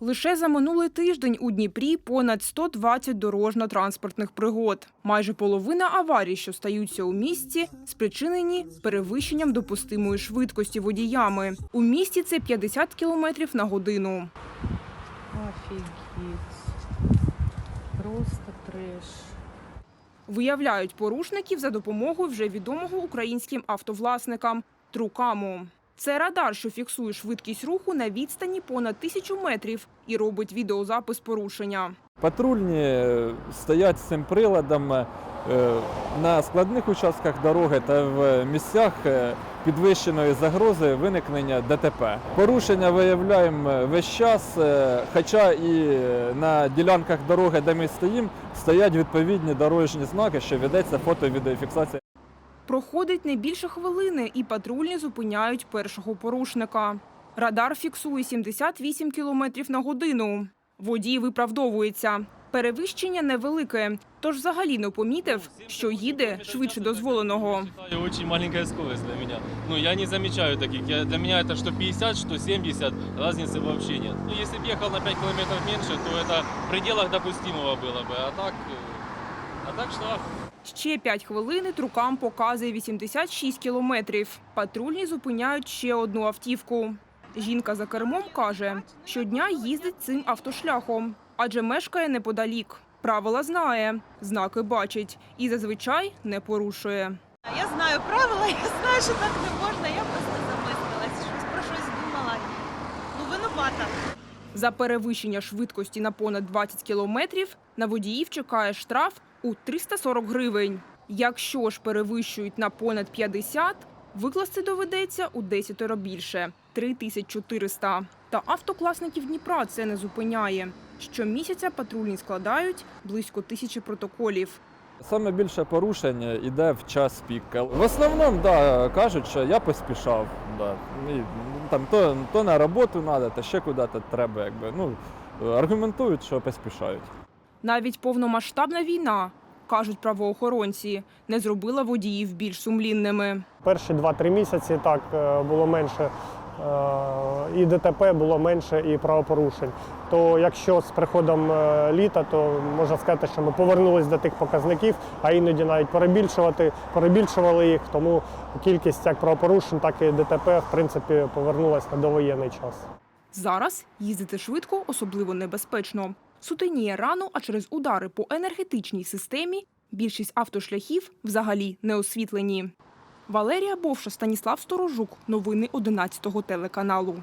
Лише за минулий тиждень у Дніпрі понад 120 дорожньо-транспортних пригод. Майже половина аварій, що стаються у місті, спричинені перевищенням допустимої швидкості водіями. У місті це 50 км на годину. Офігеть. Просто треш. Виявляють порушників за допомогою вже відомого українським автовласникам Трукаму. Це радар, що фіксує швидкість руху на відстані понад тисячу метрів і робить відеозапис порушення. Патрульні е, стоять з цим приладом е, на складних участках дороги та в місцях е, підвищеної загрози виникнення ДТП. Порушення виявляємо весь час, хоча і на ділянках дороги, де ми стоїмо, стоять відповідні дорожні знаки, що ведеться фото і відеофіксація. Проходить не більше хвилини, і патрульні зупиняють першого порушника. Радар фіксує 78 км на годину. Водій виправдовується. Перевищення невелике, тож взагалі не помітив, що їде швидше дозволеного. Считаю, очень маленькая скорость для меня. Ну, я не замечаю таких. Я, для меня это что 50, что 70, разницы вообще нет. Ну, если бы ехал на 5 километров меньше, то это в пределах допустимого было бы. А так, э, а так штраф. Ще 5 хвилин трукам показує 86 кілометрів. Патрульні зупиняють ще одну автівку. Жінка за кермом каже, щодня їздить цим автошляхом, адже мешкає неподалік. Правила знає, знаки бачить і зазвичай не порушує. Я знаю правила, я знаю, що так не можна. Я просто замислилась, щось про щось думала. Ну, винувата. За перевищення швидкості на понад 20 кілометрів на водіїв чекає штраф у 340 гривень. Якщо ж перевищують на понад 50, викласти доведеться у 10 більше – 3400. Та автокласників Дніпра це не зупиняє. Щомісяця патрульні складають близько тисячі протоколів. Саме більше порушень йде в час пік. В основному да, кажуть, що я поспішав. Да. І, ну, там, то, то на роботу треба, то ще куди-то треба. Якби. Ну, аргументують, що поспішають. Навіть повномасштабна війна, кажуть правоохоронці, не зробила водіїв більш сумлінними. Перші 2-3 місяці так е, було менше е, і ДТП було менше, і правопорушень. То якщо з приходом е, літа, то можна сказати, що ми повернулись до тих показників, а іноді навіть перебільшувати, перебільшували їх. Тому кількість як правопорушень, так і ДТП в принципі повернулась на довоєнний час. Зараз їздити швидко особливо небезпечно. Сутеніє рано, а через удари по енергетичній системі більшість автошляхів взагалі не освітлені. Валерія Бовша, Станіслав Сторожук. Новини 11 телеканалу.